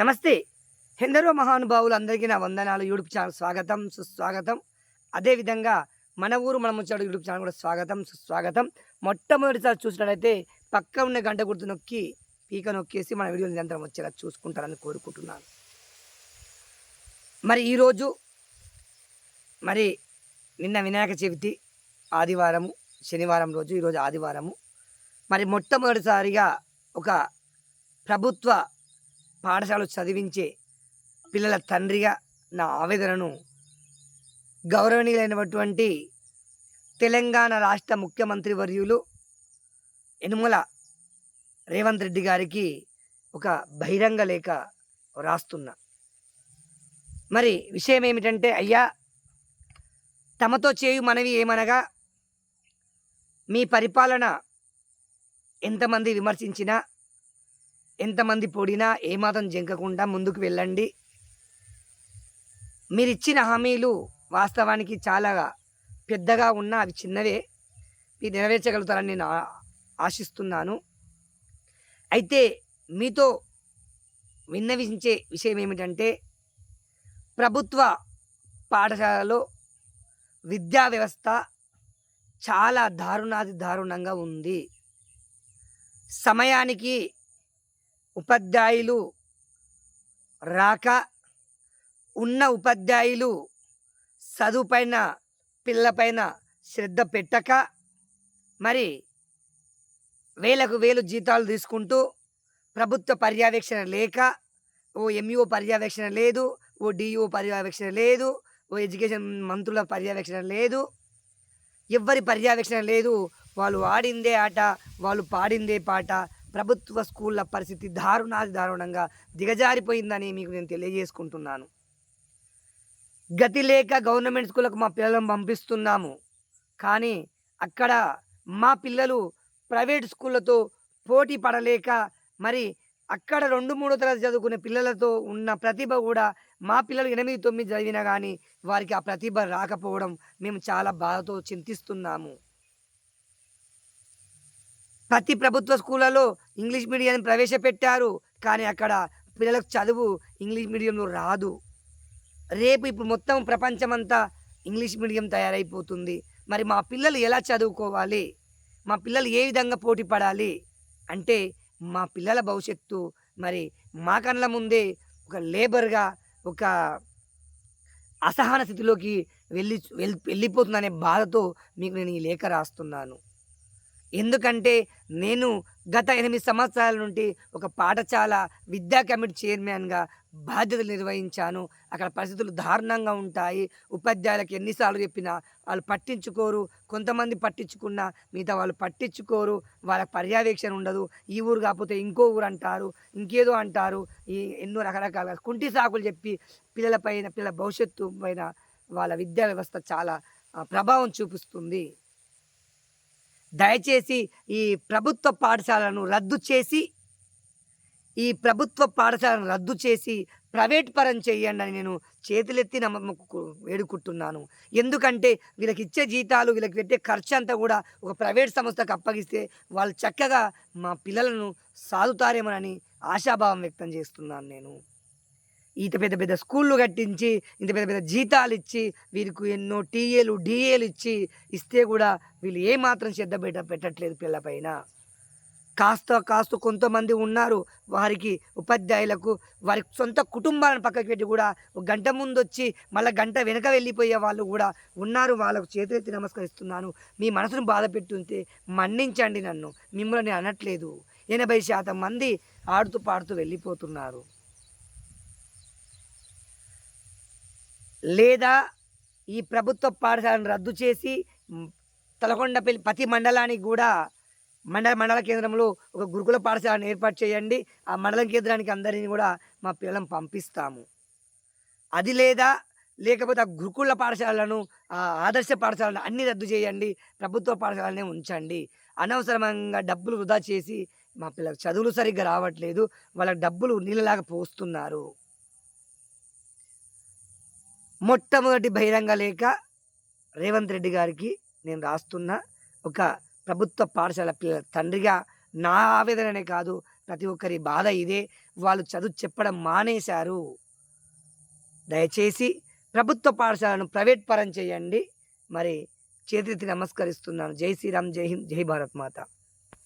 నమస్తే. ఎందరో మహానుభావులు అందరికీ నా వందనాలు. యూట్యూబ్ ఛానల్ స్వాగతం సుస్వాగతం. అదేవిధంగా మన ఊరు మన ముచ్చాడు యూట్యూబ్ ఛానల్ కూడా స్వాగతం సుస్వాగతం. మొట్టమొదటిసారి చూసినట్లయితే పక్క ఉన్న గంట గుర్తు నొక్కి పీక నొక్కేసి మన వీడియోలు నిరంతరం వచ్చేలా చూసుకుంటారని కోరుకుంటున్నాను. మరి ఈరోజు మరి నిన్న వినాయక చవితి ఆదివారము శనివారం రోజు ఈరోజు ఆదివారము. మరి మొట్టమొదటిసారిగా ఒక ప్రభుత్వ పాఠశాల చదివించే పిల్లల తండ్రిగా నా ఆవేదనను గౌరవనీయులైనటువంటి తెలంగాణ రాష్ట్ర ముఖ్యమంత్రి వర్యులు యనుమల రేవంత్ రెడ్డి గారికి ఒక బహిరంగ లేఖ రాస్తున్నా. మరి విషయం ఏమిటంటే అయ్యా తమతో చేయు మనవి ఏమనగా మీ పరిపాలన ఎంతమంది విమర్శించినా ఎంతమంది పొడినా ఏమాత్రం జంకకుండా ముందుకు వెళ్ళండి. మీరు ఇచ్చిన హామీలు వాస్తవానికి చాలా పెద్దగా ఉన్న అవి చిన్నవే. మీరు నెరవేర్చగలుగుతారని నేను ఆశిస్తున్నాను. అయితే మీతో విన్నవించే విషయం ఏమిటంటే ప్రభుత్వ పాఠశాలలో విద్యా వ్యవస్థ చాలా దారుణాది దారుణంగా ఉంది. సమయానికి ఉపాధ్యాయులు రాక ఉన్న ఉపాధ్యాయులు చదువుపైన పిల్లపైన శ్రద్ధ పెట్టక మరి వేలకు వేలు జీతాలు తీసుకుంటూ ప్రభుత్వ పర్యవేక్షణ లేక ఓ ఎంఈఓ పర్యవేక్షణ లేదు ఓ డిఈఓ పర్యవేక్షణ లేదు ఓ ఎడ్యుకేషన్ మంత్రుల పర్యవేక్షణ లేదు. ఎవ్వరి పర్యవేక్షణ లేదు వాళ్ళు ఆడిందే ఆట వాళ్ళు పాడిందే పాట ప్రభుత్వ స్కూళ్ళ పరిస్థితి దారుణాది దారుణంగా దిగజారిపోయిందని మీకు నేను తెలియజేసుకుంటున్నాను. గతి లేక గవర్నమెంట్ స్కూళ్ళకు మా పిల్లలను పంపిస్తున్నాము. కానీ అక్కడ మా పిల్లలు ప్రైవేట్ స్కూళ్ళతో పోటీ పడలేక మరి అక్కడ రెండు మూడో తరగతి చదువుకునే పిల్లలతో ఉన్న ప్రతిభ కూడా మా పిల్లలు ఎనిమిది తొమ్మిది చదివినా కానీ వారికి ఆ ప్రతిభ రాకపోవడం మేము చాలా బాధతో చింతిస్తున్నాము. ప్రతి ప్రభుత్వ స్కూళ్ళలో ఇంగ్లీష్ మీడియాన్ని ప్రవేశపెట్టారు. కానీ అక్కడ పిల్లలకు చదువు ఇంగ్లీష్ మీడియంలో రాదు. రేపు ఇప్పుడు మొత్తం ప్రపంచమంతా ఇంగ్లీష్ మీడియం తయారైపోతుంది. మరి మా పిల్లలు ఎలా చదువుకోవాలి? మా పిల్లలు ఏ విధంగా పోటీ పడాలి? అంటే మా పిల్లల భవిష్యత్తు మరి మా కళ్ళ ముందే ఒక లేబర్గా ఒక అసహన స్థితిలోకి వెళ్ళి వెళ్ళి వెళ్ళిపోతుందనే బాధతో మీకు నేను ఈ లేఖ రాస్తున్నాను. ఎందుకంటే నేను గత ఎనిమిది సంవత్సరాల నుండి ఒక పాఠశాల విద్యా కమిటీ చైర్మన్గా బాధ్యతలు నిర్వహించాను. అక్కడ పరిస్థితులు దారుణంగా ఉంటాయి. ఉపాధ్యాయులకు ఎన్నిసార్లు చెప్పినా వాళ్ళు పట్టించుకోరు. కొంతమంది పట్టించుకున్నా మిగతా వాళ్ళు పట్టించుకోరు. వాళ్ళ పర్యవేక్షణ ఉండదు. ఈ ఊరు కాకపోతే ఇంకో ఊరు అంటారు. ఇంకేదో అంటారు. ఈ ఎన్నో రకరకాల కుంటి సాకులు చెప్పి పిల్లలపైన పిల్లల భవిష్యత్తు పైన వాళ్ళ విద్యా వ్యవస్థ చాలా ప్రభావం చూపిస్తుంది. దయచేసి ఈ ప్రభుత్వ పాఠశాలను రద్దు చేసి ఈ ప్రభుత్వ పాఠశాలను రద్దు చేసి ప్రైవేట్ పరం చేయండి అని నేను చేతులెత్తి నమ్మకు వేడుకుంటున్నాను. ఎందుకంటే వీళ్ళకి ఇచ్చే జీతాలు వీళ్ళకి పెట్టే ఖర్చు అంతా కూడా ఒక ప్రైవేట్ సంస్థకు అప్పగిస్తే వాళ్ళు చక్కగా మా పిల్లలను సాదుతారేమోనని ఆశాభావం వ్యక్తం చేస్తున్నాను నేను. ఇంత పెద్ద పెద్ద స్కూళ్ళు కట్టించి ఇంత పెద్ద పెద్ద జీతాలు ఇచ్చి వీరికి ఎన్నో టీఏలు డిఏలు ఇచ్చి ఇస్తే కూడా వీళ్ళు ఏమాత్రం శ్రద్ధ పెట్ట పెట్టట్లేదు పిల్లపైన కాస్త కాస్త కొంతమంది ఉన్నారు వారికి ఉపాధ్యాయులకు వారి సొంత కుటుంబాలను పక్కకి పెట్టి కూడా ఒక గంట ముందు వచ్చి మళ్ళీ గంట వెనక వెళ్ళిపోయే వాళ్ళు కూడా ఉన్నారు. వాళ్ళకు చేతులెత్తి నమస్కరిస్తున్నాను. మీ మనసును బాధ పెట్టుంటే మన్నించండి నన్ను. మిమ్మల్ని అనట్లేదు. ఎనభై శాతం మంది ఆడుతూ పాడుతూ వెళ్ళిపోతున్నారు. లేదా ఈ ప్రభుత్వ పాఠశాలను రద్దు చేసి తలకొండపల్లి ప్రతి మండలానికి కూడా మండల మండల కేంద్రంలో ఒక గురుకుల పాఠశాలను ఏర్పాటు చేయండి. ఆ మండలం కేంద్రానికి అందరినీ కూడా మా పిల్లలను పంపిస్తాము. అది లేదా లేకపోతే ఆ గురుకుల పాఠశాలను ఆ ఆదర్శ పాఠశాలను అన్నీ రద్దు చేయండి ప్రభుత్వ పాఠశాలనే ఉంచండి. అనవసరంగా డబ్బులు వృధా చేసి మా పిల్లలకు చదువులు సరిగ్గా రావట్లేదు వాళ్ళకి డబ్బులు నీళ్ళలాగా పోస్తున్నారు. మొట్టమొదటి బహిరంగ లేఖ రేవంత్ రెడ్డి గారికి నేను రాస్తున్న ఒక ప్రభుత్వ పాఠశాల పిల్లల తండ్రిగా నా ఆవేదననే కాదు ప్రతి ఒక్కరి బాధ ఇదే. వాళ్ళు చదువు చెప్పడం మానేశారు. దయచేసి ప్రభుత్వ పాఠశాలను ప్రైవేట్ పరం చేయండి. మరి చేతి నమస్కరిస్తున్నాను. జై శ్రీరామ్, జై హింద్, జై భారత్ మాత.